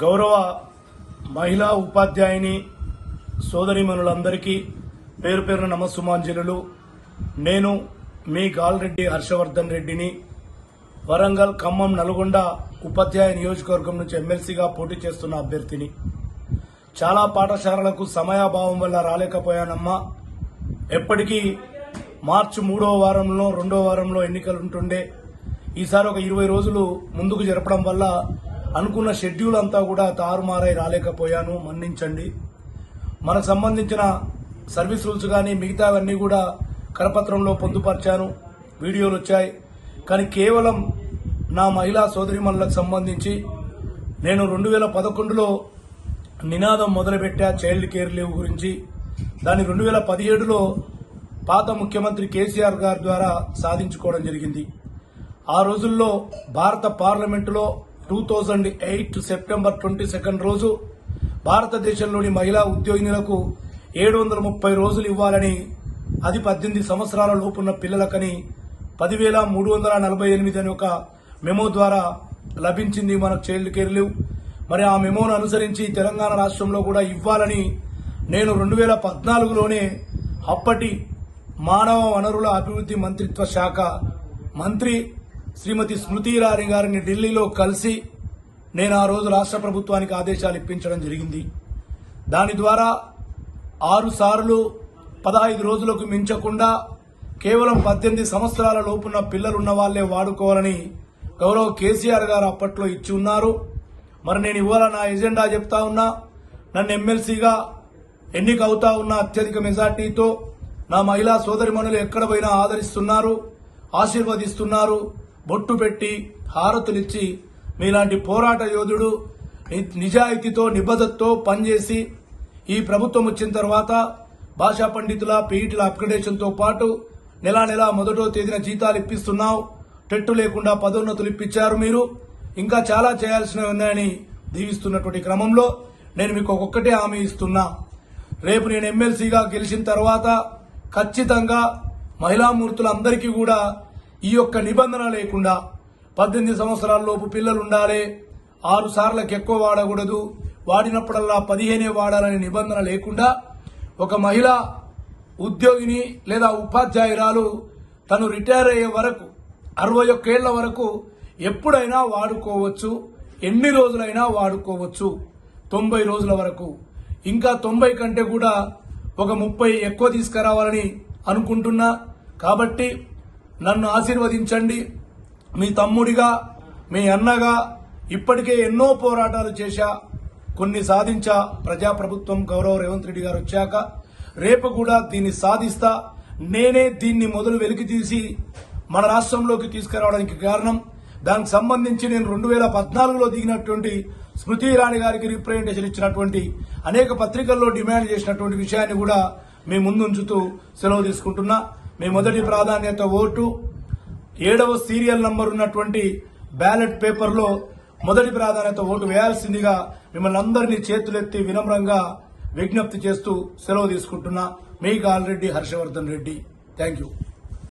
గౌరవ మహిళా ఉపాధ్యాయుని సోదరిమనులందరికీ పేరు పేరున నమస్సుమాంజలు నేను మీ గాల్రెడ్డి హర్షవర్ధన్ రెడ్డిని వరంగల్ ఖమ్మం నల్గొండ ఉపాధ్యాయ నియోజకవర్గం నుంచి ఎమ్మెల్సీగా పోటీ చేస్తున్న అభ్యర్థిని. చాలా పాఠశాలలకు సమయాభావం వల్ల రాలేకపోయానమ్మా. ఎప్పటికీ మార్చి మూడో వారంలో రెండో వారంలో ఎన్నికలు ఉంటుండే ఈసారి ఒక ఇరవై రోజులు ముందుకు జరపడం వల్ల అనుకున్న షెడ్యూల్ అంతా కూడా తారుమారై రాలేకపోయాను. మన్నించండి. మనకు సంబంధించిన సర్వీస్ రూల్స్ కానీ మిగతావన్నీ కూడా కరపత్రంలో పొందుపరిచాను. వీడియోలు వచ్చాయి. కానీ కేవలం నా మహిళా సోదరిమణులకు సంబంధించి నేను రెండు వేల పదకొండులో నినాదం మొదలుపెట్టా చైల్డ్ కేర్ లీవ్ గురించి. దాన్ని రెండు వేల పదిహేడులో పాత ముఖ్యమంత్రి కేసీఆర్ గారి ద్వారా సాధించుకోవడం జరిగింది. ఆ రోజుల్లో భారత పార్లమెంటులో two thousand eight September twenty second రోజు భారతదేశంలోని మహిళా ఉద్యోగినులకు ఏడు వందల ముప్పై రోజులు ఇవ్వాలని అది పద్దెనిమిది సంవత్సరాల లోపున్న పిల్లలకని పదివేల మూడు వందల నలభై ఎనిమిది అని ఒక మెమో ద్వారా లభించింది మనకు చైల్డ్ కేర్ లీవ్. మరి ఆ మెమోను అనుసరించి తెలంగాణ రాష్ట్రంలో కూడా ఇవ్వాలని నేను రెండు వేల పద్నాలుగులోనే అప్పటి మానవ వనరుల అభివృద్ధి మంత్రిత్వ శాఖ మంత్రి శ్రీమతి స్మృతి ఇరానీ గారిని ఢిల్లీలో కలిసి నేను ఆ రోజు రాష్ట్ర ప్రభుత్వానికి ఆదేశాలు ఇప్పించడం జరిగింది. దాని ద్వారా ఆరు సార్లు పదహైదు రోజులకు మించకుండా కేవలం పద్దెనిమిది సంవత్సరాల లోపున్న పిల్లలున్న వాళ్ళే వాడుకోవాలని గౌరవ కేసీఆర్ గారు అప్పట్లో ఇచ్చి ఉన్నారు. మరి నేను ఇవాళ నా ఎజెండా చెప్తా ఉన్నా నన్ను ఎమ్మెల్సీగా ఎన్నిక అవుతా ఉన్న అత్యధిక మెజార్టీతో నా మహిళా సోదరిమణులు ఎక్కడ పోయినా ఆదరిస్తున్నారు ఆశీర్వదిస్తున్నారు. బొట్టు పెట్టి హారతులిచ్చి మీలాంటి పోరాట యోధుడు నిజాయితీతో నిబద్ధతతో పనిచేసి ఈ ప్రభుత్వం వచ్చిన తర్వాత భాషా పండితుల పీఈటీల అప్గ్రేడేషన్తో పాటు నెలా నెలా మొదటో తేదీన జీతాలు ఇప్పిస్తున్నావు. టెట్టు లేకుండా పదోన్నతులు ఇప్పించారు మీరు. ఇంకా చాలా చేయాల్సినవి ఉన్నాయని దీవిస్తున్నటువంటి క్రమంలో నేను మీకు ఒక్కొక్కటే హామీ ఇస్తున్నా. రేపు నేను ఎమ్మెల్సీగా గెలిచిన తర్వాత ఖచ్చితంగా మహిళామూర్తులందరికీ కూడా ఈ యొక్క నిబంధన లేకుండా పద్దెనిమిది సంవత్సరాలలోపు పిల్లలు ఉండాలి ఆరు సార్లకు ఎక్కువ వాడకూడదు వాడినప్పుడల్లా పదిహేనే వాడాలనే నిబంధన లేకుండా ఒక మహిళ ఉద్యోగిని లేదా ఉపాధ్యాయురాలు తను రిటైర్ అయ్యే వరకు అరవై ఒక్కేళ్ళ వరకు ఎప్పుడైనా వాడుకోవచ్చు ఎన్ని రోజులైనా వాడుకోవచ్చు తొంభై రోజుల వరకు. ఇంకా తొంభై కంటే కూడా ఒక ముప్పై ఎక్కువ తీసుకురావాలని అనుకుంటున్నా. కాబట్టి నన్ను ఆశీర్వదించండి. మీ తమ్ముడిగా మీ అన్నగా ఇప్పటికే ఎన్నో పోరాటాలు చేశా. కొన్ని సాధించా. ప్రజాప్రభుత్వం గౌరవ రేవంత్ రెడ్డి గారు వచ్చాక రేపు కూడా దీన్ని సాధిస్తా. నేనే దీన్ని మొదలు వెలికి తీసి మన రాష్ట్రంలోకి తీసుకురావడానికి కారణం. దానికి సంబంధించి నేను రెండు వేల పద్నాలుగులో దిగినటువంటి స్మృతి ఇరానీ గారికి రిప్రజెంటేషన్ ఇచ్చినటువంటి అనేక పత్రికల్లో డిమాండ్ చేసినటువంటి విషయాన్ని కూడా మీ ముందుంచుతూ సెలవు తీసుకుంటున్నా. మీ మొదటి ప్రాధాన్యత ఓటు. ఏడవ సీరియల్ నంబర్ ఉన్నటువంటి బ్యాలెట్ పేపర్లో మొదటి ప్రాధాన్యత ఓటు వేయాల్సిందిగా మిమ్మల్ని అందరినీ చేతులెత్తి వినమ్రంగా విజ్ఞప్తి చేస్తూ సెలవు తీసుకుంటున్నా. మీకు already Harshavardhan Reddy. Thank you